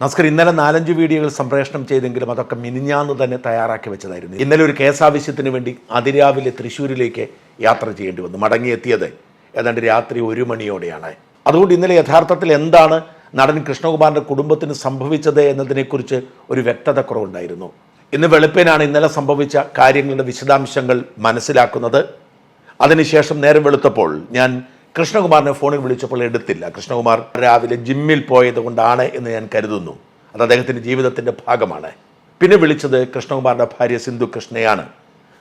നമസ്കാരം ഇന്നലെ നാലഞ്ച് വീഡിയോകൾ സംപ്രേഷണം ചെയ്തെങ്കിലും അതൊക്കെ മിനിഞ്ഞാന്ന് തന്നെ തയ്യാറാക്കി വെച്ചതായിരുന്നു. ഇന്നലെ ഒരു കേസാവശ്യത്തിന് വേണ്ടി അതിരാവിലെ തൃശ്ശൂരിലേക്ക് യാത്ര ചെയ്യേണ്ടി വന്നു മടങ്ങിയെത്തിയത് ഏതാണ്ട് രാത്രി ഒരു മണിയോടെയാണ്. അതുകൊണ്ട് ഇന്നലെ യഥാർത്ഥത്തിൽ എന്താണ് നടൻ കൃഷ്ണകുമാറിന്റെ കുടുംബത്തിന് സംഭവിച്ചത് എന്നതിനെക്കുറിച്ച് ഒരു വ്യക്തത കുറവുണ്ടായിരുന്നു. ഇന്ന് വെളുപ്പിനാണ് ഇന്നലെ സംഭവിച്ച കാര്യങ്ങളുടെ വിശദാംശങ്ങൾ മനസ്സിലാക്കുന്നത്. അതിനുശേഷം നേരം വെളുത്തപ്പോൾ ഞാൻ കൃഷ്ണകുമാറിനെ ഫോണിൽ വിളിച്ചപ്പോൾ എടുത്തില്ല. കൃഷ്ണകുമാർ രാവിലെ ജിമ്മിൽ പോയത് കൊണ്ടാണ് എന്ന് ഞാൻ കരുതുന്നു. അത് അദ്ദേഹത്തിന്റെ ജീവിതത്തിന്റെ ഭാഗമാണ്. പിന്നെ വിളിച്ചത് കൃഷ്ണകുമാറിന്റെ ഭാര്യ സിന്ധു കൃഷ്ണയാണ്.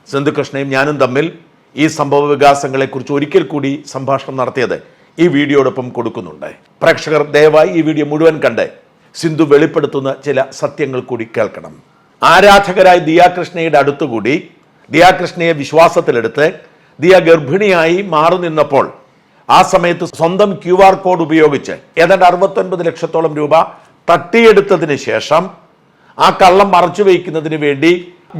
സിന്ധു കൃഷ്ണയും ഞാനും തമ്മിൽ ഈ സംഭവ വികാസങ്ങളെക്കുറിച്ച് ഒരിക്കൽ കൂടി സംഭാഷണം നടത്തിയത് ഈ വീഡിയോടൊപ്പം കൊടുക്കുന്നുണ്ട്. പ്രേക്ഷകർ ദയവായി ഈ വീഡിയോ മുഴുവൻ കണ്ട് സിന്ധു വെളിപ്പെടുത്തുന്ന ചില സത്യങ്ങൾ കൂടി കേൾക്കണം. ആരാധകരായ ദിയാകൃഷ്ണയുടെ അടുത്തുകൂടി ദിയാകൃഷ്ണയെ വിശ്വാസത്തിലെടുത്ത് ദിയ ഗർഭിണിയായി മാറി നിന്നപ്പോൾ ആ സമയത്ത് സ്വന്തം ക്യു ആർ കോഡ് ഉപയോഗിച്ച് ഏതാണ്ട് അറുപത്തൊൻപത് ലക്ഷത്തോളം രൂപ തട്ടിയെടുത്തതിന് ശേഷം ആ കള്ളം മറച്ചു വയ്ക്കുന്നതിന് വേണ്ടി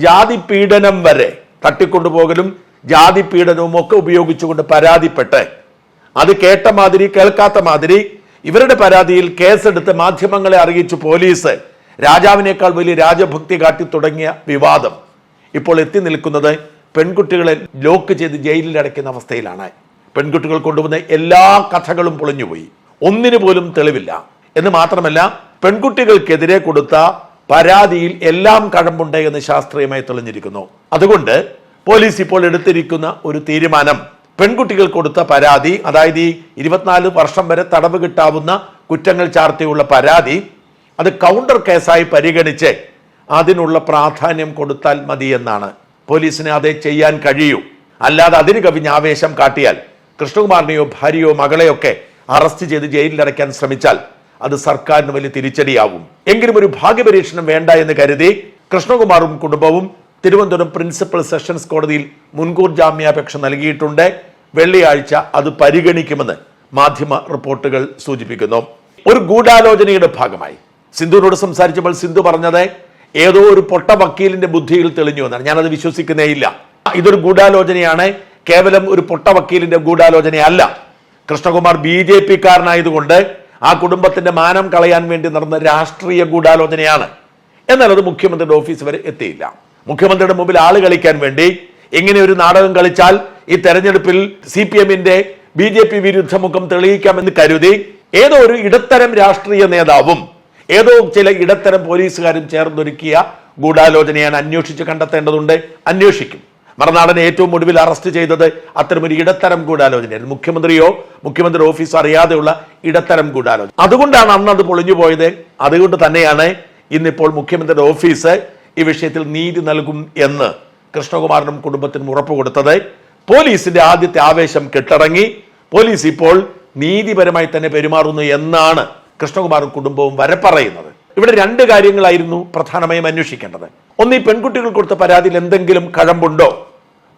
ജാതി പീഡനം വരെ തട്ടിക്കൊണ്ടുപോകലും ജാതി പീഡനവും ഒക്കെ ഉപയോഗിച്ചുകൊണ്ട് പരാതിപ്പെട്ട് അത് കേട്ട മാതിരി കേൾക്കാത്ത മാതിരി ഇവരുടെ പരാതിയിൽ കേസെടുത്ത് മാധ്യമങ്ങളെ അറിയിച്ചു പോലീസ് രാജാവിനേക്കാൾ വലിയ രാജഭക്തി കാട്ടി തുടങ്ങിയ വിവാദം ഇപ്പോൾ എത്തി നിൽക്കുന്നത് പെൺകുട്ടികളെ ലോക്ക് ചെയ്ത് ജയിലിൽ അടയ്ക്കുന്ന അവസ്ഥയിലാണ്. പെൺകുട്ടികൾ കൊണ്ടുവന്ന എല്ലാ കഥകളും പൊളിഞ്ഞുപോയി. ഒന്നിനു പോലും തെളിവില്ല. എന്ന് മാത്രമല്ല പെൺകുട്ടികൾക്കെതിരെ കൊടുത്ത പരാതിയിൽ എല്ലാം കഴമ്പുണ്ട് എന്ന് ശാസ്ത്രീയമായി തെളിഞ്ഞിരിക്കുന്നു. അതുകൊണ്ട് പോലീസ് ഇപ്പോൾ എടുത്തിരിക്കുന്ന ഒരു തീരുമാനം പെൺകുട്ടികൾ കൊടുത്ത പരാതി അതായത് ഈ ഇരുപത്തിനാല് വർഷം വരെ തടവ് കിട്ടാവുന്ന കുറ്റങ്ങൾ ചാർത്തിയുള്ള പരാതി അത് കൗണ്ടർ കേസായി പരിഗണിച്ച് അതിനുള്ള പ്രാധാന്യം കൊടുത്താൽ മതിയെന്നാണ്. പോലീസിന് അതേ ചെയ്യാൻ കഴിയൂ. അല്ലാതെ അതിന് കവിഞ്ഞ ആവേശം കാട്ടിയാൽ കൃഷ്ണകുമാറിനെയോ ഭാര്യയോ മകളെയൊക്കെ അറസ്റ്റ് ചെയ്ത് ജയിലിൽ അടയ്ക്കാൻ ശ്രമിച്ചാൽ അത് സർക്കാരിന് വലിയ തിരിച്ചടിയാവും. എങ്കിലും ഒരു ഭാഗ്യപരീക്ഷണം വേണ്ട എന്ന് കരുതി കൃഷ്ണകുമാറും കുടുംബവും തിരുവനന്തപുരം പ്രിൻസിപ്പൽ സെഷൻസ് കോടതിയിൽ മുൻകൂർ ജാമ്യാപേക്ഷ നൽകിയിട്ടുണ്ട്. വെള്ളിയാഴ്ച അത് പരിഗണിക്കുമെന്ന് മാധ്യമ റിപ്പോർട്ടുകൾ സൂചിപ്പിക്കുന്നു. ഒരു ഗൂഢാലോചനയുടെ ഭാഗമായി സിന്ധുവിനോട് സംസാരിച്ചപ്പോൾ സിന്ധു പറഞ്ഞത് ഏതോ ഒരു പൊട്ട വക്കീലിന്റെ ബുദ്ധിയിൽ തെളിഞ്ഞു എന്നാണ്. ഞാനത് വിശ്വസിക്കുന്നേയില്ല ഇതൊരു ഗൂഢാലോചനയാണ്. കേവലം ഒരു പൊട്ട വക്കീലിന്റെ ഗൂഢാലോചനയല്ല. കൃഷ്ണകുമാർ ബി ജെ പി കാരനായതുകൊണ്ട് ആ കുടുംബത്തിന്റെ മാനം കളയാൻ വേണ്ടി നടന്ന രാഷ്ട്രീയ ഗൂഢാലോചനയാണ്. എന്നാൽ അത് മുഖ്യമന്ത്രിയുടെ ഓഫീസ് വരെ എത്തിയില്ല. മുഖ്യമന്ത്രിയുടെ മുമ്പിൽ ആൾ കളിക്കാൻ വേണ്ടി ഇങ്ങനെ ഒരു നാടകം കളിച്ചാൽ ഈ തെരഞ്ഞെടുപ്പിൽ സി പി എമ്മിന്റെ ബി ജെ പി വിരുദ്ധ മുഖം തെളിയിക്കാമെന്ന് കരുതി ഏതോ ഒരു ഇടത്തരം രാഷ്ട്രീയ നേതാവും ഏതോ ചില ഇടത്തരം പോലീസുകാരും ചേർന്നൊരുക്കിയ ഗൂഢാലോചനയാണ് അന്വേഷിച്ച് കണ്ടെത്തേണ്ടതുണ്ട്. അന്വേഷിക്കും. മറുനാടനെ ഏറ്റവും ഒടുവിൽ അറസ്റ്റ് ചെയ്തത് അത്തരമൊരു ഇടത്തരം ഗൂഢാലോചനയായിരുന്നു. മുഖ്യമന്ത്രിയോ മുഖ്യമന്ത്രി ഓഫീസോ അറിയാതെയുള്ള ഇടത്തരം ഗൂഢാലോചന. അതുകൊണ്ടാണ് അന്ന് അത് പൊളിഞ്ഞു പോയത്. അതുകൊണ്ട് തന്നെയാണ് ഇന്നിപ്പോൾ മുഖ്യമന്ത്രിയുടെ ഓഫീസ് ഈ വിഷയത്തിൽ നീതി നൽകും എന്ന് കൃഷ്ണകുമാറിനും കുടുംബത്തിനും ഉറപ്പ് കൊടുത്തത്. പോലീസിന്റെ ആദ്യത്തെ ആവേശം കെട്ടടങ്ങി. പോലീസ് ഇപ്പോൾ നീതിപരമായി തന്നെ പെരുമാറുന്നു എന്നാണ് കൃഷ്ണകുമാറും കുടുംബവും വരെ പറയുന്നത്. ഇവിടെ രണ്ട് കാര്യങ്ങളായിരുന്നു പ്രധാനമായും അന്വേഷിക്കേണ്ടത്. ഒന്ന് ഈ പെൺകുട്ടികൾ കൊടുത്ത പരാതിയിൽ എന്തെങ്കിലും കഴമ്പുണ്ടോ?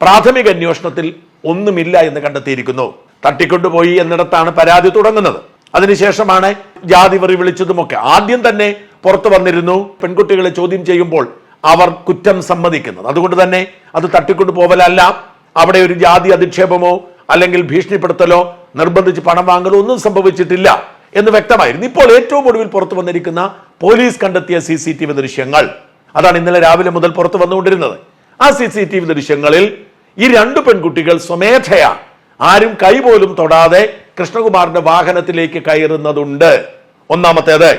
പ്രാഥമിക അന്വേഷണത്തിൽ ഒന്നുമില്ല എന്ന് കണ്ടെത്തിയിരിക്കുന്നു. തട്ടിക്കൊണ്ടുപോയി എന്നിടത്താണ് പരാതി തുടങ്ങുന്നത്. അതിനുശേഷമാണ് ജാതി വെറി വിളിച്ചതുമൊക്കെ. ആദ്യം തന്നെ പുറത്തു വന്നിരുന്നു പെൺകുട്ടികളെ ചോദ്യം ചെയ്യുമ്പോൾ അവർ കുറ്റം സമ്മതിക്കുന്നത്. അതുകൊണ്ട് തന്നെ അത് തട്ടിക്കൊണ്ടു പോവലല്ല. അവിടെ ഒരു ജാതി അധിക്ഷേപമോ അല്ലെങ്കിൽ ഭീഷണിപ്പെടുത്തലോ നിർബന്ധിച്ച് പണം വാങ്ങലോ ഒന്നും സംഭവിച്ചിട്ടില്ല. എന്ന് വ്യക്തമായിരുന്നു. ഇപ്പോൾ ഏറ്റവും ഒടുവിൽ പുറത്തു വന്നിരിക്കുന്ന പോലീസ് കണ്ടെത്തിയ സി സി ടി വി ദൃശ്യങ്ങൾ. അതാണ് ഇന്നലെ രാവിലെ മുതൽ പുറത്തു വന്നുകൊണ്ടിരുന്നത്. ആ സി സി ടി വി ദൃശ്യങ്ങളിൽ ഈ രണ്ട് പെൺകുട്ടികൾ സ്വമേധയാ ആരും കൈ പോലും തൊടാതെ കൃഷ്ണകുമാറിന്റെ വാഹനത്തിലേക്ക് കയറുന്നതുണ്ട്. ഒന്നാമത്തേത്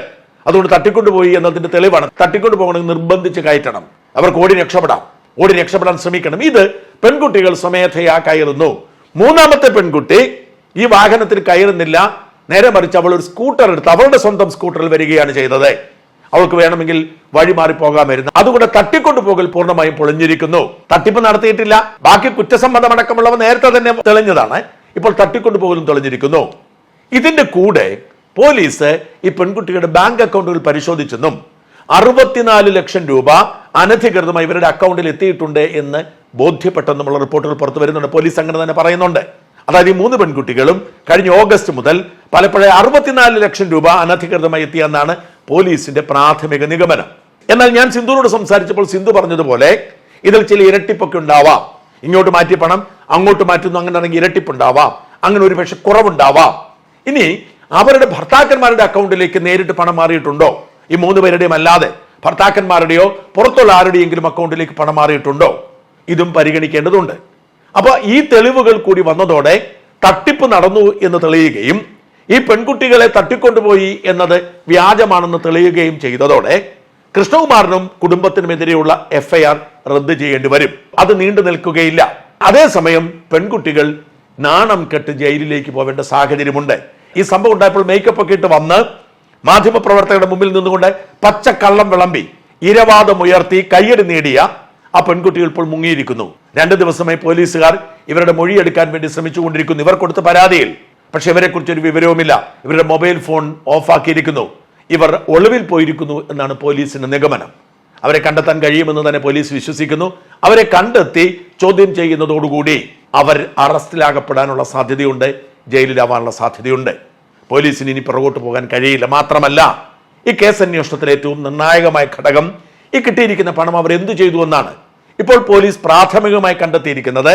അതുകൊണ്ട് തട്ടിക്കൊണ്ടുപോയി എന്നതിന്റെ തെളിവാണ്. തട്ടിക്കൊണ്ടു പോകണമെങ്കിൽ നിർബന്ധിച്ച് കയറ്റണം. അവർക്ക് ഓടി രക്ഷപ്പെടാം. ഓടി രക്ഷപ്പെടാൻ ശ്രമിക്കണം. ഇത് പെൺകുട്ടികൾ സ്വമേധയാ കയറുന്നു. മൂന്നാമത്തെ പെൺകുട്ടി ഈ വാഹനത്തിൽ കയറുന്നില്ല. നേരെ മറിച്ച് അവൾ ഒരു സ്കൂട്ടർ എടുത്ത് അവളുടെ സ്വന്തം സ്കൂട്ടറിൽ വരികയാണ് ചെയ്തത്. അവൾക്ക് വേണമെങ്കിൽ വഴി മാറി പോകാമായിരുന്നു അതുകൊണ്ട് തട്ടിക്കൊണ്ടു പോകൽ പൂർണമായും പൊളിഞ്ഞിരിക്കുന്നു. തട്ടിപ്പ് നടത്തിയിട്ടില്ല. ബാക്കി കുറ്റസമ്മതമടക്കമുള്ളവ നേരത്തെ തന്നെ തെളിഞ്ഞതാണ്. ഇപ്പോൾ തട്ടിക്കൊണ്ടു പോകലും തെളിഞ്ഞിരിക്കുന്നു. ഇതിന്റെ കൂടെ പോലീസ് ഈ പെൺകുട്ടിയുടെ ബാങ്ക് അക്കൗണ്ടുകൾ പരിശോധിച്ചെന്നും അറുപത്തിനാല് ലക്ഷം രൂപ അനധികൃതമായി ഇവരുടെ അക്കൗണ്ടിൽ എത്തിയിട്ടുണ്ട് എന്ന് ബോധ്യപ്പെട്ടെന്നുമുള്ള റിപ്പോർട്ടുകൾ പുറത്തു വരുന്നുണ്ട്. പോലീസ് അങ്ങനെ തന്നെ പറയുന്നുണ്ട്. അതായത് ഈ മൂന്ന് പെൺകുട്ടികളും കഴിഞ്ഞ ഓഗസ്റ്റ് മുതൽ പലപ്പോഴും അറുപത്തിനാല് ലക്ഷം രൂപ അനധികൃതമായി എത്തിയെന്നാണ് പോലീസിന്റെ പ്രാഥമിക നിഗമനം. എന്നാൽ ഞാൻ സിന്ധുവിനോട് സംസാരിച്ചപ്പോൾ സിന്ധു പറഞ്ഞതുപോലെ ഇതിൽ ചില ഇരട്ടിപ്പൊക്കെ ഉണ്ടാവാം. ഇങ്ങോട്ട് മാറ്റി പണം അങ്ങോട്ട് മാറ്റുന്നു അങ്ങനെ ആണെങ്കിൽ ഇരട്ടിപ്പുണ്ടാവാം. അങ്ങനെ ഒരു പക്ഷെ കുറവുണ്ടാവാം. ഇനി അവരുടെ ഭർത്താക്കന്മാരുടെ അക്കൗണ്ടിലേക്ക് നേരിട്ട് പണം മാറിയിട്ടുണ്ടോ? ഈ മൂന്ന് പേരുടെയും അല്ലാതെ ഭർത്താക്കന്മാരുടെയോ പുറത്തുള്ള ആരുടെയെങ്കിലും അക്കൗണ്ടിലേക്ക് പണം മാറിയിട്ടുണ്ടോ? ഇതും പരിഗണിക്കേണ്ടതുണ്ട്. അപ്പൊ ഈ തെളിവുകൾ കൂടി വന്നതോടെ തട്ടിപ്പ് നടന്നു എന്ന് തെളിയുകയും ഈ പെൺകുട്ടികളെ തട്ടിക്കൊണ്ടുപോയി എന്നത് വ്യാജമാണെന്ന് തെളിയുകയും ചെയ്തതോടെ കൃഷ്ണകുമാറിനും കുടുംബത്തിനുമെതിരെയുള്ള എഫ്ഐആർ റദ്ദ് ചെയ്യേണ്ടി വരും. അത് നീണ്ടു നിൽക്കുകയില്ല. അതേസമയം പെൺകുട്ടികൾ നാണം കെട്ട് ജയിലിലേക്ക് പോവേണ്ട സാഹചര്യമുണ്ട്. ഈ സംഭവം ഉണ്ടായപ്പോൾ മേക്കപ്പ് ഒക്കെ ഇട്ട് വന്ന് മാധ്യമപ്രവർത്തകരുടെ മുമ്പിൽ നിന്നുകൊണ്ട് പച്ചക്കള്ളം വിളമ്പി ഇരവാദം ഉയർത്തി കയ്യടി നേടിയ ആ പെൺകുട്ടികൾ ഇപ്പോൾ മുങ്ങിയിരിക്കുന്നു. രണ്ട് ദിവസമായി പോലീസുകാർ ഇവരുടെ മൊഴിയെടുക്കാൻ വേണ്ടി ശ്രമിച്ചുകൊണ്ടിരിക്കുന്നു. ഇവർ കൊടുത്ത പരാതിയിൽ. പക്ഷെ ഇവരെ കുറിച്ച് ഒരു വിവരവുമില്ല. ഇവരുടെ മൊബൈൽ ഫോൺ ഓഫാക്കിയിരിക്കുന്നു. ഇവർ ഒളിവിൽ പോയിരിക്കുന്നു എന്നാണ് പോലീസിന്റെ നിഗമനം. അവരെ കണ്ടെത്താൻ കഴിയുമെന്ന് തന്നെ പോലീസ് വിശ്വസിക്കുന്നു. അവരെ കണ്ടെത്തി ചോദ്യം ചെയ്യുന്നതോടുകൂടി അവർ അറസ്റ്റിലാകപ്പെടാനുള്ള സാധ്യതയുണ്ട്. ജയിലിലാവാനുള്ള സാധ്യതയുണ്ട്. പോലീസിന് ഇനി പുറകോട്ട് പോകാൻ കഴിയില്ല. മാത്രമല്ല ഈ കേസ് അന്വേഷണത്തിലെ ഏറ്റവും നിർണായകമായ ഘടകം ഈ കിട്ടിയിരിക്കുന്ന പണം അവർ എന്തു ചെയ്തു എന്നാണ്. ഇപ്പോൾ പോലീസ് പ്രാഥമികമായി കണ്ടെത്തിയിരിക്കുന്നത്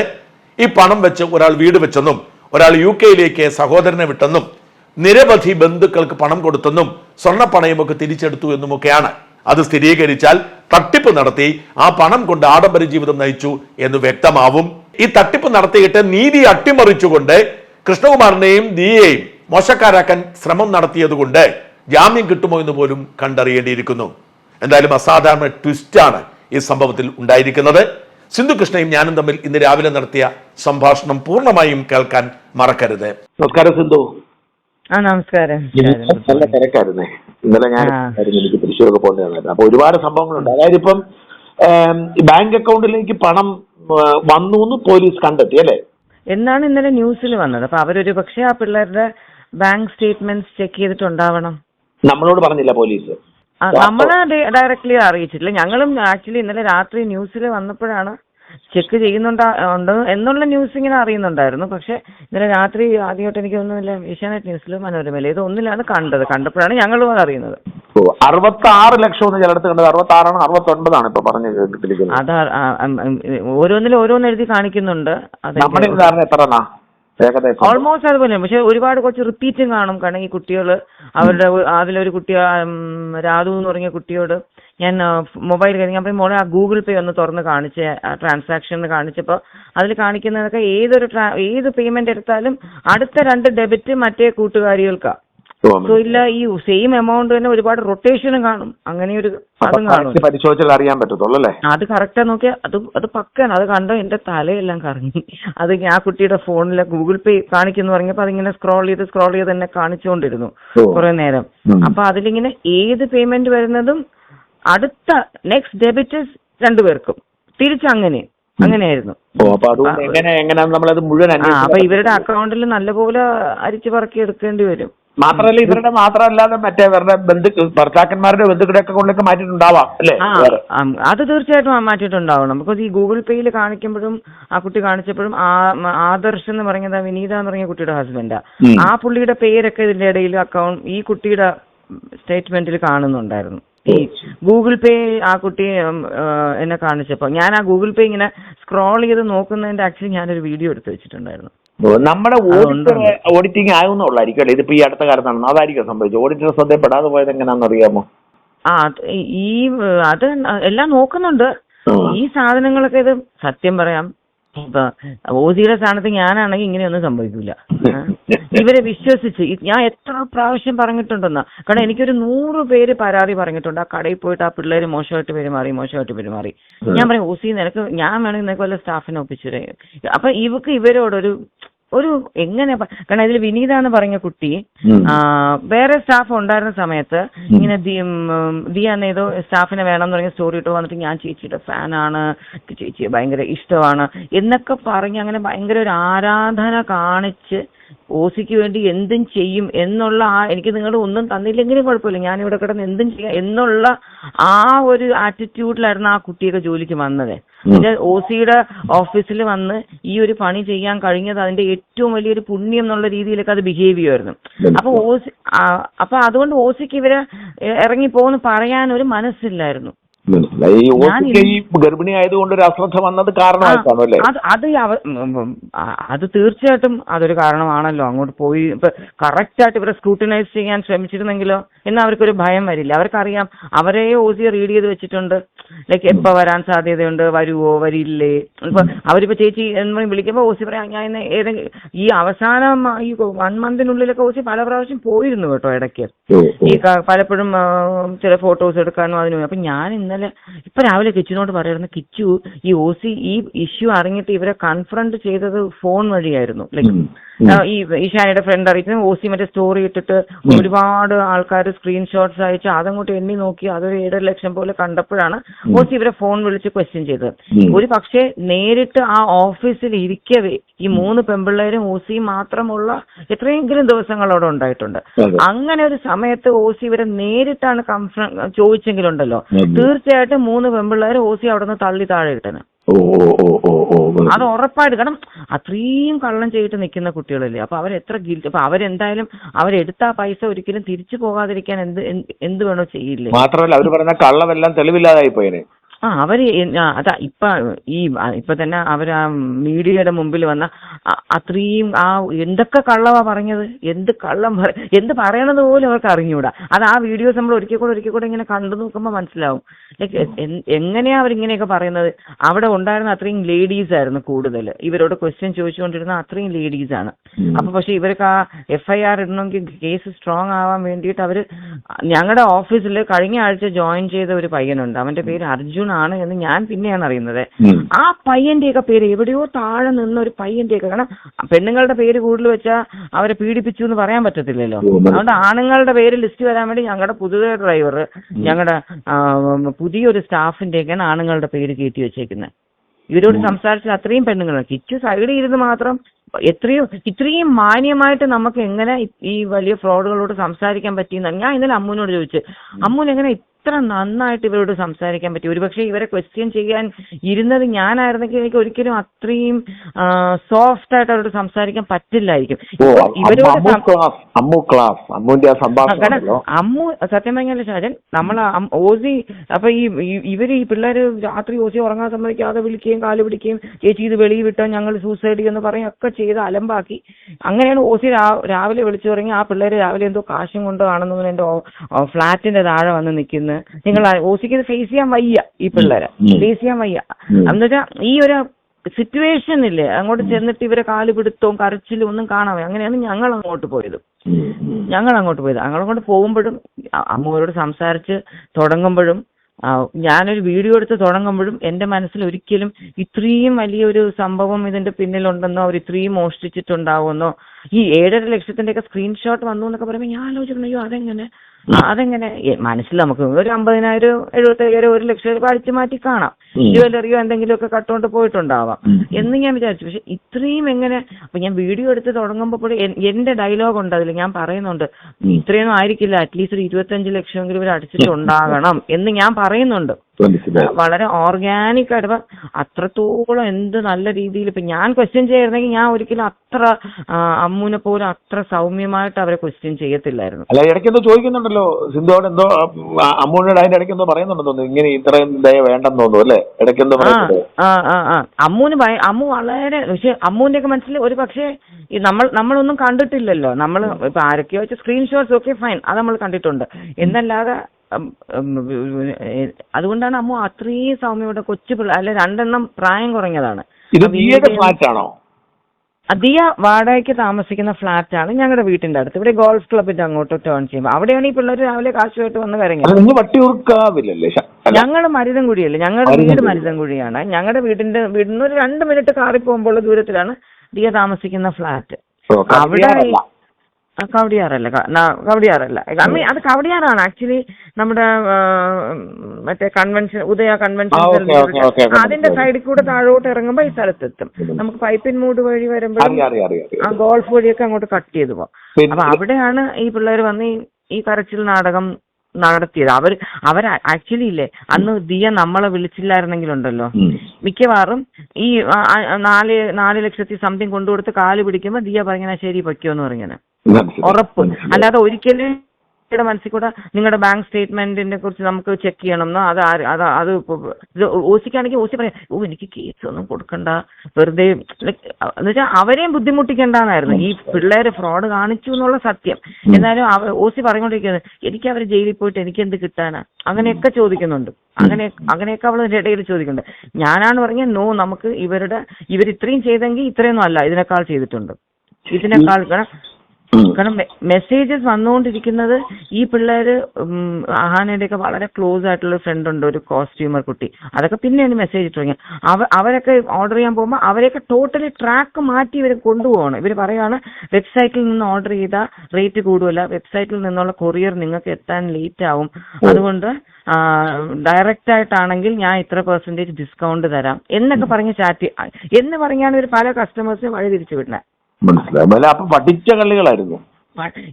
ഈ പണം വെച്ച് ഒരാൾ വീട് വെച്ചെന്നും ഒരാൾ യു കെയിലേക്ക് സഹോദരനെ വിട്ടെന്നും നിരവധി ബന്ധുക്കൾക്ക് പണം കൊടുത്തെന്നും സ്വർണപ്പണയുമൊക്കെ തിരിച്ചെടുത്തു എന്നുമൊക്കെയാണ്. അത് സ്ഥിരീകരിച്ചാൽ തട്ടിപ്പ് നടത്തി ആ പണം കൊണ്ട് ആഡംബര ജീവിതം നയിച്ചു എന്ന് വ്യക്തമാവും. ഈ തട്ടിപ്പ് നടത്തിയിട്ട് നീതി അട്ടിമറിച്ചുകൊണ്ട് കൃഷ്ണകുമാറിനെയും ദിയെയും മോശക്കാരാക്കാൻ ശ്രമം നടത്തിയതുകൊണ്ട് ജാമ്യം കിട്ടുമോ എന്ന് പോലും കണ്ടറിയേണ്ടിയിരിക്കുന്നു. എന്തായാലും അസാധാരണ ട്വിസ്റ്റാണ് ഈ സംഭവത്തിൽ ഉണ്ടായിരിക്കുന്നത്. സിന്ധു കൃഷ്ണയും ഞാനും തമ്മിൽ ഇന്ന് രാവിലെ നടത്തിയ സംഭാഷണം പൂർണമായും കേൾക്കാൻ മറക്കരുത്. നമസ്കാരം സിന്ധു. ആ നമസ്കാരം. നല്ല തിരക്കായിരുന്നേ. ഇന്നലെ ഞാൻ എനിക്ക് തൃശ്ശൂരൊക്കെ പോകേണ്ടതായിരുന്നു. അപ്പൊ ഒരുപാട് സംഭവങ്ങളുണ്ട്. അതായത് ഇപ്പം ബാങ്ക് അക്കൗണ്ടിലേക്ക് പണം വന്നു എന്ന് പോലീസ് കണ്ടെത്തി അല്ലേ? എന്നാണ് ഇന്നലെ ന്യൂസിൽ വന്നത്. അപ്പൊ അവരൊരു പക്ഷേ ആ പിള്ളേരുടെ ബാങ്ക് സ്റ്റേറ്റ്മെന്റ് ചെക്ക് ചെയ്തിട്ടുണ്ടാവണം. നമ്മളോട് പറഞ്ഞില്ല പോലീസ്. നമ്മളെ ഡയറക്ട്ലി അറിയിച്ചിട്ടില്ല ഞങ്ങളും ആക്ച്വലി ഇന്നലെ രാത്രി ന്യൂസിൽ വന്നപ്പോഴാണ് ചെക്ക് ചെയ്യുന്നുണ്ട് ഉണ്ട് എന്നുള്ള ന്യൂസ് ഇങ്ങനെ അറിയുന്നുണ്ടായിരുന്നു പക്ഷെ ഇന്നലെ രാത്രി ആദ്യമായിട്ട് എനിക്ക് ഒന്നുമില്ല ഏഷ്യാനെറ്റ് ന്യൂസിൽ മനോരമയിൽ ഇത് ഒന്നിലാണ് കണ്ടത് കണ്ടപ്പോഴാണ് ഞങ്ങളും അത് അറിയുന്നത് അറുപത്തി ആറ് ലക്ഷം എന്ന് ചിലടത്ത് കണ്ടത് അറുപത്തി ആറാണ് അറുപത്തി ഒൻപതാണ് ഇപ്പൊ പറഞ്ഞു കേട്ടിരിക്കുന്നത് അതാ ഓരോന്നിലും ഓരോന്ന് എഴുതി കാണിക്കുന്നുണ്ട് നമ്മുടെ എത്ര ഏകദേശം ഓൾമോസ്റ്റ് അതുപോലെ പക്ഷെ ഒരുപാട് കുറച്ച് റിപ്പീറ്റും കാണും. കാരണം ഈ കുട്ടികൾ അവരുടെ അതിലൊരു കുട്ടി രാധു എന്ന് പറഞ്ഞ കുട്ടിയോട് ഞാൻ മൊബൈൽ കഴിഞ്ഞ ഞാൻ മോളെ ആ ഗൂഗിൾ പേ ഒന്ന് തുറന്ന് കാണിച്ച് ആ ട്രാൻസാക്ഷൻ കാണിച്ചപ്പോൾ അതിൽ കാണിക്കുന്നതൊക്കെ ഏതൊരു ഏത് പേയ്മെന്റ് എടുത്താലും അടുത്ത രണ്ട് ഡെബിറ്റ് മറ്റേ കൂട്ടുകാരികൾക്കാ. ഇല്ല ഈ സെയിം എമൗണ്ട് തന്നെ ഒരുപാട് റൊട്ടേഷനും കാണും. അങ്ങനെ ഒരു അതും കാണും. പരിശോധിച്ചാൽ അറിയാൻ പറ്റത്തുള്ളൂ അല്ലേ? അത് കറക്റ്റാ നോക്കിയാൽ അത് അത് പക്കാണ്. അത് കണ്ടോ എന്റെ തലയെല്ലാം കറങ്ങി. അത് ആ കുട്ടിയുടെ ഫോണിലെ ഗൂഗിൾ പേ കാണിക്കുന്നു പറഞ്ഞപ്പോ അതിങ്ങനെ സ്ക്രോൾ ചെയ്ത് സ്ക്രോൾ ചെയ്ത് തന്നെ കാണിച്ചുകൊണ്ടിരുന്നു. കുറെ നേരം. അപ്പൊ അതിലിങ്ങനെ ഏത് പേയ്മെന്റ് വരുന്നതും അടുത്ത നെക്സ്റ്റ് ഡെബിറ്റ് രണ്ടുപേർക്കും. തിരിച്ചങ്ങനെ. അങ്ങനെയായിരുന്നു. അപ്പൊ ഇവരുടെ അക്കൗണ്ടിൽ നല്ലപോലെ അരിച്ചു പറക്കി എടുക്കേണ്ടി വരും. മാത്രമല്ല ഇവരുടെ മാത്രമല്ലാതെ മറ്റേ ഇവരുടെ ബന്ധുക്കൾ ഭർത്താക്കന്മാരുടെ ബന്ധുക്കളുടെ കൊണ്ടൊക്കെ മാറ്റിയിട്ടുണ്ടാവാം അല്ലേ. അത് തീർച്ചയായിട്ടും മാറ്റിയിട്ടുണ്ടാവും. ബിക്കോസ് ഈ ഗൂഗിൾ പേയിൽ കാണിക്കുമ്പോഴും ആ കുട്ടി കാണിച്ചപ്പോഴും ആദർശ് എന്ന് പറയുന്നത് വിനീത എന്ന് പറഞ്ഞ കുട്ടിയുടെ ഹസ്ബൻഡാ. ആ പുള്ളിയുടെ പേരൊക്കെ ഇതിന്റെ ഇടയിൽ അക്കൗണ്ട് ഈ കുട്ടിയുടെ സ്റ്റേറ്റ്മെന്റിൽ കാണുന്നുണ്ടായിരുന്നു. ഈ ഗൂഗിൾ പേ ആ കുട്ടി എന്നെ കാണിച്ചപ്പോ. ഞാൻ ആ ഗൂഗിൾ പേ ഇങ്ങനെ സ്ക്രോൾ ചെയ്ത് നോക്കുന്നതിന്റെ ആക്ച്വലി ഞാനൊരു വീഡിയോ എടുത്ത് വെച്ചിട്ടുണ്ടായിരുന്നു. നമ്മുടെ ഓഡിറ്റർ ഓഡിറ്റിംഗ് ആകുന്നുള്ളായിരിക്കും അല്ലേ? ഇതിപ്പോ ഈ അടുത്ത കാലത്ത് നടന്നു അതായിരിക്കും സംഭവിച്ചത്. ഓഡിറ്റർ ശ്രദ്ധപ്പെടാതെ പോയത് എങ്ങനെയാണെന്ന് അറിയാമോ? ആ ഈ അത് എല്ലാം നോക്കുന്നുണ്ട്. ഈ സാധനങ്ങളൊക്കെ ഇത് സത്യം പറയാം. ഇപ്പൊ ഓസിയുടെ സ്ഥാനത്ത് ഞാനാണെങ്കിൽ ഇങ്ങനെയൊന്നും സംഭവിക്കില്ല ഇവരെ വിശ്വസിച്ച്. ഞാൻ എത്ര പ്രാവശ്യം പറഞ്ഞിട്ടുണ്ടെന്ന്. കാരണം എനിക്കൊരു നൂറ് പേര് പരാതി പറഞ്ഞിട്ടുണ്ട്. ആ കടയിൽ പോയിട്ട് ആ പിള്ളേര് മോശമായിട്ട് പെരുമാറി മോശമായിട്ട് പെരുമാറി. ഞാൻ പറയും ഓസി നിനക്ക് ഞാൻ വേണമെങ്കിൽ നിനക്ക് വല്ല സ്റ്റാഫിനെ ഒപ്പിച്ചു അപ്പൊ ഇവക്ക് ഇവരോടൊരു ഒരു എങ്ങനെ കാരണം ഇതിൽ വിനീത എന്ന് പറഞ്ഞ കുട്ടി വേറെ സ്റ്റാഫ് ഉണ്ടായിരുന്ന സമയത്ത് ഇങ്ങനെ ദിയ എന്ന ഏതോ സ്റ്റാഫിനെ വേണം എന്ന് പറഞ്ഞ സ്റ്റോറി ഇട്ട് വന്നിട്ട് ഞാൻ ചേച്ചിയുടെ ഫാനാണ് ചേച്ചിയെ ഭയങ്കര ഇഷ്ടമാണ് എന്നൊക്കെ പറഞ്ഞ് അങ്ങനെ ഭയങ്കര ഒരു ആരാധന കാണിച്ച് ഓസിക്ക് വേണ്ടി എന്തും ചെയ്യും എന്നുള്ള ആ എനിക്ക് നിങ്ങൾ ഒന്നും തന്നില്ലെങ്കിലും കുഴപ്പമില്ല. ഞാൻ ഇവിടെ കിടന്ന് എന്തും ചെയ്യാം എന്നുള്ള ആ ഒരു ആറ്റിറ്റ്യൂഡിലായിരുന്നു ആ കുട്ടിയൊക്കെ ജോലിക്ക് വന്നത്. പിന്നെ ഓസിയുടെ ഓഫീസിൽ വന്ന് ഈ ഒരു പണി ചെയ്യാൻ കഴിഞ്ഞത് അതിന്റെ ഏറ്റവും വലിയൊരു പുണ്യം എന്നുള്ള രീതിയിലൊക്കെ അത് ബിഹേവ് ചെയ്യുമായിരുന്നു. അപ്പൊ ഓസി അപ്പൊ അതുകൊണ്ട് ഓസിക്ക് ഇവരെ ഇറങ്ങി പോകുന്നു പറയാൻ ഒരു മനസ്സില്ലായിരുന്നു. ഈ ഞാൻ ഓസിക്ക് ഈ ഗർഭിണി ആയതുകൊണ്ട് ഒരു അശ്രദ്ധ വന്നത് അല്ലേ? അത് അത് ഈ അവ- ഉം, ഉം, ആ- അത് തീർച്ചയായിട്ടും അതൊരു കാരണമാണല്ലോ. അങ്ങോട്ട് പോയി ഇപ്പൊ കറക്റ്റ് ആയിട്ട് ഇവരെ സ്ക്രൂട്ടിനൈസ് ചെയ്യാൻ ശ്രമിച്ചിരുന്നെങ്കിലോ എന്ന് അവർക്കൊരു ഭയം വരില്ല. അവർക്കറിയാം അവരെ ഓസിയെ റീഡ് ചെയ്ത് വെച്ചിട്ടുണ്ട്. ലൈക്ക് എപ്പോ വരാൻ സാധ്യതയുണ്ട് വരുവോ വരില്ലേ? ഇപ്പൊ അവരിപ്പോ ചേച്ചി എന്ന് പറഞ്ഞ് വിളിക്കുമ്പോ ഓസി പറയാം ഞാൻ ഇന്ന് ഏതെങ്കിലും ഈ അവസാനം ഈ വൺ മന്തിനുള്ളിലൊക്കെ ഓസി പല പ്രാവശ്യം പോയിരുന്നു കേട്ടോ ഇടയ്ക്ക്. ഓ, ഓ. ഈ ക- പലപ്പോഴും ആ, ചില ഫോട്ടോസ് എടുക്കാനും അതിനും. അപ്പൊ ഞാൻ ഇന്നലെ ഇപ്പൊ രാവിലെ കിച്ചുനോട് പറയുന്നത് കിച്ചു ഈ ഒ സി ഈ ഇഷ്യൂ അറിഞ്ഞിട്ട് ഇവരെ കൺഫ്രണ്ട് ചെയ്തത് ഫോൺ വഴിയായിരുന്നു. ലൈക്ക്. ഈ ഈശാനിയുടെ ഫ്രണ്ട് അറിയിച്ചു ഒ സി മറ്റേ സ്റ്റോറി ഇട്ടിട്ട് ഒരുപാട് ആൾക്കാർ സ്ക്രീൻഷോട്ട്സ് അയച്ച് അതങ്ങോട്ട് എണ്ണി നോക്കി അതൊരു ഏഴര ലക്ഷം പോലെ കണ്ടപ്പോഴാണ് ഒ സി ഇവരെ ഫോൺ വിളിച്ച് ക്വസ്റ്റ്യൻ ചെയ്തത്. ഒരു പക്ഷേ നേരിട്ട് ആ ഓഫീസിൽ ഇരിക്കവേ ഈ മൂന്ന് പെമ്പിള്ളേരും ഒ സി മാത്രമുള്ള എത്രയെങ്കിലും ദിവസങ്ങൾ അവിടെ ഉണ്ടായിട്ടുണ്ട്. അങ്ങനെ ഒരു സമയത്ത് ഒ സി ഇവരെ നേരിട്ടാണ് കൺഫ്ര ചോദിച്ചെങ്കിലുണ്ടല്ലോ. ഉം. തീർച്ചയായിട്ടും മൂന്ന് പെമ്പിള്ളേർ ഓസി അവിടെ നിന്ന് തള്ളി താഴെ ഇട്ടന്. അത് ഉറപ്പായിട്ട് കാരണം അത്രയും കള്ളം ചെയ്തിട്ട് നിൽക്കുന്ന കുട്ടികളല്ലേ. അപ്പൊ അവരെത്ര ഗിൽറ്റ് അപ്പൊ അവരെന്തായാലും അവരെടുത്ത പൈസ ഒരിക്കലും തിരിച്ചു പോകാതിരിക്കാൻ എന്ത് എന്ത് വേണോ ചെയ്യില്ലേ? മാത്രമല്ല അവർ പറഞ്ഞ കള്ളമെല്ലാം തെളിവില്ലാതായി പോയനെ. ആ അവർ അതാ ഇപ്പൊ ഈ ഇപ്പൊ തന്നെ അവർ ആ മീഡിയയുടെ മുമ്പിൽ വന്ന അത്രയും ആ എന്തൊക്കെ കള്ളവാ പറഞ്ഞത്? എന്ത് കള്ളം പറ- എന്ത് പറയണത് പോലും അവർക്ക് അറിഞ്ഞൂടാ. അത് ആ വീഡിയോസ് നമ്മൾ ഒരിക്കൽ കൂടെ ഒരിക്കൽ കൂടെ ഇങ്ങനെ കണ്ടു നോക്കുമ്പോൾ മനസ്സിലാവും. ലൈക്ക് എങ്ങനെയാ അവരിങ്ങനെയൊക്കെ പറയുന്നത്? അവിടെ ഉണ്ടായിരുന്ന അത്രയും ലേഡീസ് ആയിരുന്നു കൂടുതൽ ഇവരോട് ക്വസ്റ്റ്യൻ ചോദിച്ചുകൊണ്ടിരുന്ന അത്രയും ലേഡീസ് ആണ്. അപ്പൊ പക്ഷെ ഇവർക്ക് ആ എഫ് ഐ ആർ ഇടണമെങ്കിൽ കേസ് സ്ട്രോങ് ആവാൻ വേണ്ടിയിട്ട് അവർ ഞങ്ങളുടെ ഓഫീസിൽ കഴിഞ്ഞ ആഴ്ച ജോയിൻ ചെയ്ത ഒരു പയ്യനുണ്ട്. അവന്റെ പേര് അർജുൻ ആണ് എന്ന് ഞാൻ പിന്നെയാണ് അറിയുന്നത്. ആ പയ്യന്റെയൊക്കെ പേര് എവിടെയോ താഴെ നിന്ന ഒരു പയ്യന്റെയൊക്കെ കാരണം പെണ്ണുങ്ങളുടെ പേര് കൂടുതൽ വെച്ചാൽ അവരെ പീഡിപ്പിച്ചു എന്ന് പറയാൻ പറ്റത്തില്ലല്ലോ. അതുകൊണ്ട് ആണുങ്ങളുടെ പേര് ലിസ്റ്റ് വരാൻ വേണ്ടി ഞങ്ങളുടെ പുതിയ ഡ്രൈവർ ഞങ്ങളുടെ പുതിയൊരു സ്റ്റാഫിന്റെയൊക്കെയാണ് ആണുങ്ങളുടെ പേര് കയറ്റി വെച്ചേക്കുന്നത് ഇവരോട് സംസാരിച്ചാൽ അത്രയും പെണ്ണുങ്ങളാണ് കിച്ചു സൈഡിൽ ഇരുന്ന് മാത്രം എത്രയോ ഇത്രയും മാന്യമായിട്ട് നമുക്ക് എങ്ങനെ ഈ- ഈ വലിയ ഫ്രോഡുകളോട് സംസാരിക്കാൻ പറ്റിയെന്നാണ് ഞാൻ ഇന്നലെ അമ്മുവിനോട് ചോദിച്ചു. അമ്മുവിന് എങ്ങനെ ഇത്ര നന്നായിട്ട് ഇവരോട് സംസാരിക്കാൻ പറ്റി. ഒരുപക്ഷെ ഇവരെ ക്വസ്റ്റ്യൻ ചെയ്യാൻ ഇരുന്നത് ഞാനായിരുന്നെങ്കിൽ എനിക്ക് ഒരിക്കലും അത്രയും സോഫ്റ്റ് ആയിട്ട് അവരോട് സംസാരിക്കാൻ പറ്റില്ലായിരിക്കും. ഇവരോട് അമ്മു ക്ലാസ് അമ്മുവിന്റെ കാരണം അമ്മു സത്യം പറഞ്ഞാൽ ഷാജൻ നമ്മൾ ഓസി അപ്പൊ ഈ ഈ- ഇവർ ഈ പിള്ളേര് രാത്രി ഓസി ഉറങ്ങാൻ സമ്മതിക്കാതെ വിളിക്കുകയും കാൽ പിടിക്കുകയും ചേച്ചി ഇത് വെളിയിൽ വിട്ടോ ഞങ്ങൾ സൂസൈഡ് ചെയ്യുമെന്ന് പറയും ഒക്കെ ചെയ്ത് അലമ്പാക്കി. അങ്ങനെയാണ് ഓസി രാവിലെ വിളിച്ചു തുടങ്ങി ആ പിള്ളേര് രാവിലെ എന്തോ കാശും കൊണ്ടോ ആണെന്നു എന്റെ ഫ്ലാറ്റിന്റെ താഴെ വന്ന് നിൽക്കുന്നു. നിങ്ങൾ ഓസിക്ക് ഇത് ഫേസ് ചെയ്യാൻ വയ്യ ഈ പിള്ളേരെ. ഫേസ് ചെയ്യാൻ വയ്യ. എന്ന് എന്നുവെച്ചാ ഈ ഒരു സിറ്റുവേഷൻ ഇല്ലേ? അങ്ങോട്ട് ചെന്നിട്ട് ഇവരെ കാൽ പിടുത്തവും കരച്ചിലും ഒന്നും കാണാൻ വയ്യ. അങ്ങനെയാണ് ഞങ്ങൾ അങ്ങോട്ട് പോയത്. ഞങ്ങൾ അങ്ങോട്ട് പോയത്. അങ്ങോട്ട് പോകുമ്പോഴും അ- അമ്മയോട് സംസാരിച്ച് തുടങ്ങുമ്പോഴും ഞാനൊരു വീഡിയോ എടുത്ത് തുടങ്ങുമ്പോഴും എന്റെ മനസ്സിൽ ഒരിക്കലും ഇത്രയും വലിയൊരു സംഭവം ഇതിന്റെ പിന്നിലുണ്ടെന്നോ അവർ ഇത്രയും മോഷ്ടിച്ചിട്ടുണ്ടാവുമെന്നോ ഈ ഏഴര ലക്ഷത്തിന്റെ ഒക്കെ സ്ക്രീൻഷോട്ട് വന്നു എന്നൊക്കെ പറയുമ്പോൾ ഞാൻ ആലോചിക്കണം അയ്യോ അതെങ്ങനെ? അതെങ്ങനെ? മനസ്സിൽ നമുക്ക് ഒരു അമ്പതിനായിരം എഴുപത്തയ്യായിരം ഒരു ലക്ഷം രൂപ അടിച്ചു മാറ്റി കാണാം. ജുവലറിയോ എന്തെങ്കിലുമൊക്കെ കട്ടുകൊണ്ട് പോയിട്ടുണ്ടാവാം. എന്ന് ഞാൻ വിചാരിച്ചു. പക്ഷെ ഇത്രയും എങ്ങനെ? അപ്പൊ ഞാൻ വീഡിയോ എടുത്ത് തുടങ്ങുമ്പോൾ എന്റെ ഡയലോഗ് ഉണ്ട്. അതിൽ ഞാൻ പറയുന്നുണ്ട്. ഇത്രയൊന്നും ആയിരിക്കില്ല. അറ്റ്ലീസ്റ്റ് ഒരു ഇരുപത്തഞ്ച് ലക്ഷമെങ്കിലും ഇവർ അടിച്ചിട്ടുണ്ടാകണം എന്ന് ഞാൻ പറയുന്നുണ്ട്. വളരെ ഓർഗാനിക് ആയിട്ട് ഇപ്പൊ അത്രത്തോളം എന്ത് നല്ല രീതിയിൽ ഇപ്പൊ ഞാൻ ക്വസ്റ്റ്യൻ ചെയ്യായിരുന്നെങ്കിൽ ഞാൻ ഒരിക്കലും അത്ര അമ്മൂനെ പോലും അത്ര സൗമ്യമായിട്ട് അവരെ ക്വസ്റ്റ്യൻ ചെയ്യത്തില്ലായിരുന്നു. അല്ല ഇടയ്ക്ക് ഇടയ്ക്കെന്തോ ചോദിക്കുന്നുണ്ടല്ലോ സിന്ധുവോട് എന്തോ അമ്മൂനോട് അമ്മുവിനോട് അതിന്റെ ഇടയ്ക്ക് എന്തോ പറയുന്നുണ്ടെന്ന് ഇങ്ങനെ ഇത്രയും ദയ വേണ്ടെന്ന് തോന്നുന്നു അല്ലേ? ആ ആ അമ്മുവിന് അമ്മു വളരെ പക്ഷെ അമ്മുവിന്റെ ഒക്കെ മനസ്സിൽ ഒരു പക്ഷേ നമ്മൾ നമ്മളൊന്നും കണ്ടിട്ടില്ലല്ലോ. നമ്മൾ ഇപ്പൊ ആരൊക്കെയോ വെച്ച സ്ക്രീൻഷോട്ട്സ് ഒക്കെ ഫൈൻ അത് നമ്മൾ കണ്ടിട്ടുണ്ട്. എന്നല്ലാതെ അതുകൊണ്ടാണ് അമ്മ അത്രയും സൗമ്യയുടെ കൊച്ചു പിള്ള അല്ലെ രണ്ടെണ്ണം പ്രായം കുറഞ്ഞതാണ്. ദിയ വാടകയ്ക്ക് താമസിക്കുന്ന ഫ്ലാറ്റ് ആണ് ഞങ്ങളുടെ വീട്ടിന്റെ അടുത്ത്. ഇവിടെ ഗോൾഫ് ക്ലബിന്റെ അങ്ങോട്ട് ടേൺ ചെയ്യുമ്പോൾ അവിടെയാണ് ഈ പിള്ളേർ രാവിലെ കാശുമായിട്ട് വന്ന് കരങ്ങി ഞങ്ങൾ മരുതൻകുഴിയല്ലേ ഞങ്ങളുടെ വീട് മരുതൻകുഴി. മരുതൻകുഴിയാണ് ഞങ്ങളുടെ വീടിന്റെ വീടിന് ഒരു രണ്ട് മിനിറ്റ് കാറി പോകുമ്പോൾ ദൂരത്തിലാണ് ദിയ താമസിക്കുന്ന ഫ്ലാറ്റ്. അവിടെ കവടിയാറല്ല. കവടിയാറല്ല? അത് കവടിയാറാണ്. ആക്ച്വലി നമ്മുടെ മറ്റേ കൺവെൻഷൻ ഉദയ കൺവെൻഷൻ അതിന്റെ സൈഡിൽ കൂടെ താഴോട്ട് ഇറങ്ങുമ്പോ ഈ സ്ഥലത്തെത്തും. നമുക്ക് പൈപ്പിൻ മൂട് വഴി വരുമ്പോഴും ആ ഗോൾഫ് വഴിയൊക്കെ അങ്ങോട്ട് കട്ട് ചെയ്തു പോകും അപ്പൊ അവിടെയാണ് ഈ പിള്ളേർ വന്ന് ഈ- കരച്ചിൽ നാടകം നടത്തിയത്. അവർ അവർ ആക്ച്വലി ഇല്ലേ അന്ന് ദിയ നമ്മളെ വിളിച്ചില്ലായിരുന്നെങ്കിലുണ്ടല്ലോ. ഉണ്ടല്ലോ മിക്കവാറും ഈ നാല് നാല് ലക്ഷത്തി സംതിങ് കൊണ്ടുകൊടുത്ത് കാൽ പിടിക്കുമ്പോ ദിയ പറഞ്ഞാ ശരി പൊയ്ക്കോന്ന് മനസ്സിലായി. ഉറപ്പ്. അല്ലാതെ ഒരിക്കലും യുടെ മനസ്സിൽ കൂടെ നിങ്ങളുടെ ബാങ്ക് സ്റ്റേറ്റ്മെന്റിനെ കുറിച്ച് നമുക്ക് ചെക്ക് ചെയ്യണം എന്നോ അത് അത് അത് ഓസിക്കാണെങ്കിൽ ഓസി പറയാം ഓ എനിക്ക് കേസ് ഒന്നും കൊടുക്കണ്ട. വെറുതെ എന്നുവെച്ചാൽ എന്ന് വെച്ചാൽ അവരെയും ബുദ്ധിമുട്ടിക്കണ്ടെന്നായിരുന്നു ഈ പിള്ളേര് ഫ്രോഡ് കാണിച്ചു എന്നുള്ള സത്യം. എന്നാലും അവർ ഓസി പറഞ്ഞുകൊണ്ടിരിക്കുന്നത് എനിക്ക് അവർ ജയിലിൽ പോയിട്ട് എനിക്ക് എന്ത് കിട്ടാനാ? അങ്ങനെയൊക്കെ ചോദിക്കുന്നുണ്ട്. അങ്ങനെ അങ്ങനെയൊക്കെ അവൾ ഇടയിൽ ചോദിക്കുന്നുണ്ട്. ഞാനാണ് പറഞ്ഞ നോ നമുക്ക് ഇവരുടെ ഇവർ ഇത്രയും ചെയ്തെങ്കിൽ ഇത്രയൊന്നും അല്ല. ഇതിനേക്കാൾ ചെയ്തിട്ടുണ്ട്. ഇതിനേക്കാൾ കാരണം മെസ്സേജസ് വന്നുകൊണ്ടിരിക്കുന്നത് ഈ പിള്ളേര് അഹാനയുടെ ഒക്കെ വളരെ ക്ലോസ് ആയിട്ടുള്ള ഫ്രണ്ട് ഉണ്ട് ഒരു കോസ്റ്റ്യൂമർ കുട്ടി. അതൊക്കെ പിന്നെയാണ് മെസ്സേജ് ഇട്ട് തുടങ്ങിയത്. അവ അവരൊക്കെ ഓർഡർ ചെയ്യാൻ പോകുമ്പോൾ അവരെയൊക്കെ ടോട്ടലി ട്രാക്ക് മാറ്റി ഇവർ കൊണ്ടുപോകണം ഇവർ പറയുകയാണ് വെബ്സൈറ്റിൽ നിന്ന് ഓർഡർ ചെയ്ത റേറ്റ് കൂടുമല്ല വെബ്സൈറ്റിൽ നിന്നുള്ള കൊറിയർ നിങ്ങൾക്ക് എത്താൻ ലേറ്റ് ആവും. അതുകൊണ്ട് ഡയറക്റ്റ് ആയിട്ടാണെങ്കിൽ ഞാൻ ഇത്ര പെർസെന്റേജ് ഡിസ്കൗണ്ട് തരാം. എന്നൊക്കെ പറഞ്ഞ് ചാറ്റ് എന്ന് പറഞ്ഞാണ് ഇവർ പല കസ്റ്റമേഴ്സിനെ വഴി തിരിച്ചു വിടുന്നത് മനസ്സിലായി. അല്ല അപ്പൊ പഠിച്ച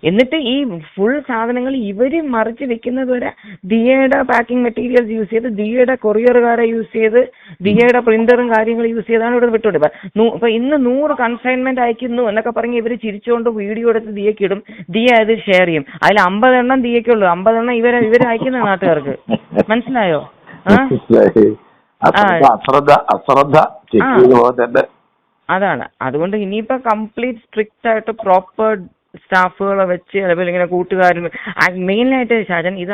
എന്നിട്ട് ഈ ഫുൾ സാധനങ്ങൾ ഇവർ മറിച്ച് വെക്കുന്നത് വരെ ദിയയുടെ പാക്കിംഗ് മെറ്റീരിയൽസ് യൂസ് ചെയ്ത് ദിയയുടെ കൊറിയറുകാരെ യൂസ് ചെയ്ത് ദിയയുടെ പ്രിന്ററും കാര്യങ്ങളും യൂസ് ചെയ്താണ് ഇവിടെ വിട്ടോണ്ട് ഇപ്പൊ ഇന്ന് നൂറ് കൺസൈൻമെന്റ് അയക്കുന്നു എന്നൊക്കെ പറഞ്ഞ് ഇവർ ചിരിച്ചുകൊണ്ട് വീഡിയോ എടുത്ത് ദിയക്ക് ഇടും. ദിയ അത് ഷെയർ ചെയ്യും. അതിൽ അമ്പതെണ്ണം ദിയക്കുള്ളൂ അമ്പതെണ്ണം ഇവരെ ഇവർ അയക്കുന്ന നാട്ടുകാർക്ക്. മനസ്സിലായോ? ആ? മനസ്സിലായി. അശ്രദ്ധ അശ്രദ്ധ അതാണ്. അതുകൊണ്ട് ഇനിയിപ്പോ കംപ്ലീറ്റ് സ്ട്രിക്റ്റ് ആയിട്ട് പ്രോപ്പർ സ്റ്റാഫുകളെ വെച്ച് അതേപോലെ ഇങ്ങനെ കൂട്ടുകാരും മെയിനായിട്ട് ഷാജൻ ഇത്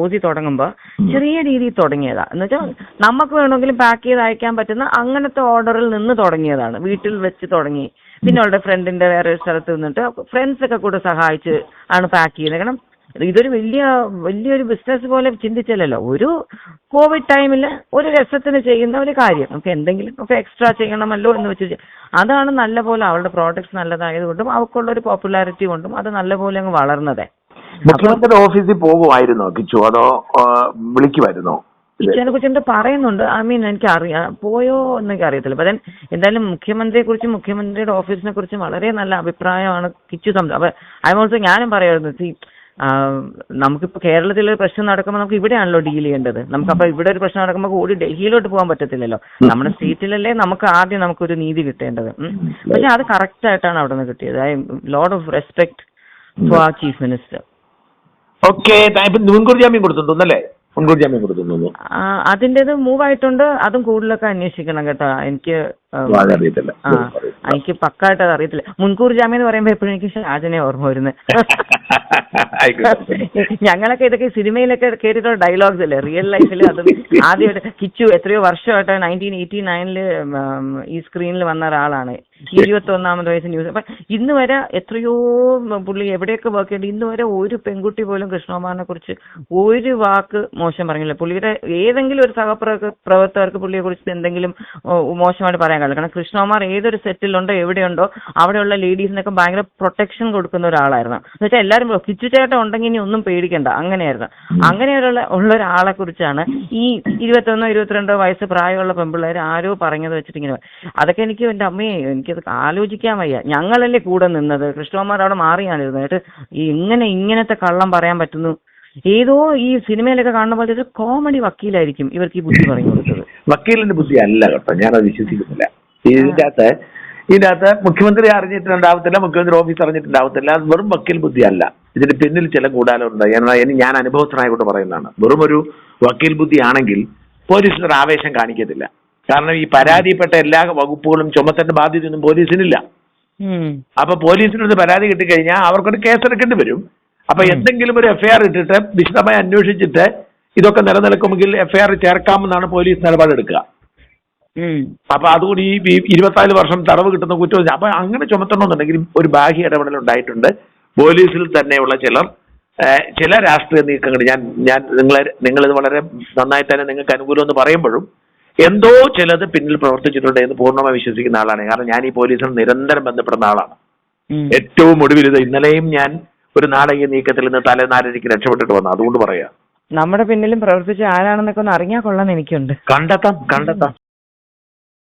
ഓതി തുടങ്ങുമ്പോ ചെറിയ രീതിയിൽ തുടങ്ങിയതാ. എന്ന് വെച്ചാൽ നമുക്ക് വേണമെങ്കിലും പാക്ക് ചെയ്ത് അയക്കാൻ പറ്റുന്ന അങ്ങനത്തെ ഓർഡറിൽ നിന്ന് തുടങ്ങിയതാണ്. വീട്ടിൽ വെച്ച് തുടങ്ങി. പിന്നെ അവളുടെ ഫ്രണ്ടിന്റെ വേറെ സ്ഥലത്ത് നിന്നിട്ട് ഫ്രണ്ട്സ് ഒക്കെ കൂടെ സഹായിച്ച് ആണ് പാക്ക് ചെയ്യുന്നത്. കാരണം ഇതൊരു വലിയ വലിയൊരു ബിസിനസ് പോലെ ചിന്തിച്ചല്ലോ ഒരു കോവിഡ് ടൈമിൽ ഒരു രസത്തിന് ചെയ്യുന്ന ഒരു കാര്യം. നമുക്ക് എന്തെങ്കിലും ഒക്കെ എക്സ്ട്രാ ചെയ്യണമല്ലോ എന്ന് വെച്ച് അതാണ് നല്ല പോലെ അവളുടെ പ്രോഡക്ട്സ് നല്ലതായതുകൊണ്ടും അവൾക്കുള്ള ഒരു പോപ്പുലാരിറ്റി കൊണ്ടും അത് നല്ല പോലെ അങ്ങ് വളർന്നതേ. മുഖ്യമന്ത്രിയുടെ ഓഫീസിൽ പോകുമായിരുന്നോ കിച്ചു? അതോ വിളിക്കുമായിരുന്നോ? കിച്ചനെ കുറിച്ച് പറയുന്നുണ്ട്. ഐ മീൻ എനിക്ക് അറിയാം പോയോ എന്നൊക്കെ അറിയത്തില്ല. അപ്പൊ എന്തായാലും മുഖ്യമന്ത്രിയെ കുറിച്ചും മുഖ്യമന്ത്രിയുടെ ഓഫീസിനെ കുറിച്ചും വളരെ നല്ല അഭിപ്രായമാണ് കിച്ചു സംസാരം അപ്പൊ ഐ ഓൾസോ ഞാനും പറയായിരുന്നു നമുക്കിപ്പോ കേരളത്തിൽ ഒരു പ്രശ്നം നടക്കുമ്പോൾ നമുക്ക് ഇവിടെയാണല്ലോ ഡീൽ ചെയ്യേണ്ടത്. നമുക്കപ്പോ ഇവിടെ ഒരു പ്രശ്നം നടക്കുമ്പോൾ കൂടി ഡൽഹിയിലോട്ട് പോകാൻ പറ്റത്തില്ലല്ലോ. നമ്മുടെ സ്റ്റേറ്റിലല്ലേ നമുക്ക് ആദ്യം നമുക്കൊരു നീതി കിട്ടേണ്ടത്. പക്ഷെ അത് കറക്റ്റ് ആയിട്ടാണ് അവിടെ നിന്ന് കിട്ടിയത് a load of respect for ആ ചീഫ് മിനിസ്റ്റർ ഓക്കെ ഇപ്പൊ മുൻകൂർ ജാമ്യം കൊടുത്തിട്ടുണ്ടല്ലേ മുൻകൂർ ജാമ്യം കൊടുത്തിട്ടുണ്ടോ. ആ, അതിന്റേത് മൂവ് ആയിട്ടുണ്ട്. അതും കൂടുതലൊക്കെ അന്വേഷിക്കണം കേട്ടോ. എനിക്ക് ആ എനിക്ക് പക്കായിട്ട് അത് അറിയത്തില്ല. മുൻകൂർ ജാമ്യം എന്ന് പറയുമ്പോ എപ്പോഴും എനിക്ക് ഷാജനെ ഓർമ്മ വരുന്നത് ഞങ്ങളൊക്കെ ഇതൊക്കെ സിനിമയിലൊക്കെ കേട്ടിട്ടുള്ള ഡയലോഗ്സ് അല്ലേ? റിയൽ ലൈഫിൽ അത് ആദ്യമായിട്ട് കിച്ചു എത്രയോ വർഷമായിട്ട് നയന്റീൻ എയ്റ്റി നയനിൽ ഈ സ്ക്രീനിൽ വന്ന ഒരാളാണ്. ഇരുപത്തി ഒന്നാമത് വയസ്സ് ന്യൂസ്. അപ്പൊ ഇന്ന് വരെ എത്രയോ പുള്ളി എവിടെയൊക്കെ വർക്ക് ചെയ്തിട്ട് ഇന്ന് വരെ ഒരു പെൺകുട്ടി പോലും കൃഷ്ണകുമാറിനെ കുറിച്ച് ഒരു വാക്ക് മോശം പറഞ്ഞില്ല. പുള്ളിയുടെ ഏതെങ്കിലും ഒരു സഹപ്രവർത്തകർക്ക് പ്രവർത്തകർക്ക് പുള്ളിയെ കുറിച്ച് എന്തെങ്കിലും മോശമായിട്ട് പറയാൻ കഴിയില്ല കാരണം കൃഷ്ണകുമാർ ഏതൊരു സെറ്റിലുണ്ടോ എവിടെയുണ്ടോ അവിടെയുള്ള ലേഡീസിനൊക്കെ ഭയങ്കര പ്രൊട്ടക്ഷൻ കൊടുക്കുന്ന ഒരാളായിരുന്നു. എന്ന് വെച്ചാൽ എല്ലാവരും കിച്ചു ഉണ്ടെങ്കിൽ ഇനി ഒന്നും പേടിക്കണ്ട. അങ്ങനെയായിരുന്നു. അങ്ങനെയുള്ള ഉള്ള ഒരാളെ കുറിച്ചാണ് ഈ ഇരുപത്തൊന്നോ ഇരുപത്തിരണ്ടോ വയസ്സ് പ്രായമുള്ള പെൺപിള്ളേർ ആരോ പറഞ്ഞത് വെച്ചിട്ടിങ്ങനെ അതൊക്കെ എനിക്ക് എന്റെ അമ്മയെ എനിക്കത് ആലോചിക്കാൻ വയ്യ. ഞങ്ങളല്ലേ കൂടെ നിന്നത്. കൃഷ്ണകുമാർ അവിടെ മാറിയാണിരുന്നത് കേട്ട് ഇങ്ങനെ ഇങ്ങനത്തെ കള്ളം പറയാൻ പറ്റുന്നു. ഏതോ ഈ സിനിമയിലൊക്കെ കാണുന്ന പോലെ ഒരു കോമഡി വക്കീലായിരിക്കും ഇവർക്ക് ഈ ബുദ്ധി പറഞ്ഞു കൊടുത്തത്. വക്കീലിന്റെ ബുദ്ധി അല്ല കേട്ടോ. ഞാനത് വിശ്വസിക്കുന്നില്ല. ഇതിന്റെ അകത്ത് ഇതിന്റെ അകത്ത് മുഖ്യമന്ത്രി അറിഞ്ഞിട്ടുണ്ടാവത്തില്ല മുഖ്യമന്ത്രി ഓഫീസ് അറിഞ്ഞിട്ടുണ്ടാവത്തില്ല. അത് വെറും വക്കീൽ ബുദ്ധിയല്ല. ഇതിന്റെ പിന്നിൽ ചില കൂടാലുണ്ട് എന്നാൽ ഇനി ഞാൻ അനുഭവസ്ഥനായിക്കൊണ്ട് പറയുന്നതാണ്. വെറും ഒരു വക്കീൽ ബുദ്ധി ആണെങ്കിൽ പോലീസിന് ഒരു ആവേശം കാണിക്കത്തില്ല. കാരണം ഈ പരാതിപ്പെട്ട എല്ലാ വകുപ്പുകളും ചുമത്തേണ്ട ബാധ്യതയൊന്നും പോലീസിനില്ല. അപ്പൊ പോലീസിനൊരു പരാതി കിട്ടിക്കഴിഞ്ഞാൽ അവർക്കൊരു കേസെടുക്കേണ്ടി വരും. അപ്പൊ എന്തെങ്കിലും ഒരു എഫ്ഐആർ ഇട്ടിട്ട് വിശദമായി അന്വേഷിച്ചിട്ട് ഇതൊക്കെ നിലനിൽക്കുമെങ്കിൽ എഫ്ഐആർ ചേർക്കാമെന്നാണ് പോലീസ് നിലപാടെടുക്കുക. അപ്പൊ അതുകൊണ്ട് ഈ ഇരുപത്തിനാല് വർഷം തടവ് കിട്ടുന്ന കുറ്റം അപ്പൊ അങ്ങനെ ചുമത്തണമെന്നുണ്ടെങ്കിൽ ഒരു ബാഹ്യ ഇടപെടൽ ഉണ്ടായിട്ടുണ്ട്. പോലീസിൽ തന്നെയുള്ള ചിലർ ചില രാഷ്ട്രീയ നീക്കങ്ങൾ ഞാൻ ഞാൻ നിങ്ങളെ നിങ്ങളിത് വളരെ നന്നായി തന്നെ നിങ്ങൾക്ക് അനുകൂലം എന്ന് പറയുമ്പോഴും എന്തോ ചിലത് പിന്നിൽ പ്രവർത്തിച്ചിട്ടുണ്ട് എന്ന് പൂർണമായി വിശ്വസിക്കുന്ന ആളാണ്. കാരണം ഞാൻ ഈ പോലീസിൽ നിരന്തരം ബന്ധപ്പെടുന്ന ആളാണ്. ഏറ്റവും ഒടുവിൽ ഇത് ഇന്നലെയും ഞാൻ ഒരു നാടകീയ നീക്കത്തിൽ നിന്ന് തലേനാരരിക്ക് രക്ഷപ്പെട്ടിട്ട് വന്നു. അതുകൊണ്ട് പറയാ. നമ്മുടെ പിന്നിലും പ്രവർത്തിച്ച ആരാണെന്നൊക്കെ ഒന്ന് അറിഞ്ഞാൽ കൊള്ളാൻ എനിക്കുണ്ട്. കണ്ടെത്താം കണ്ടെത്താം.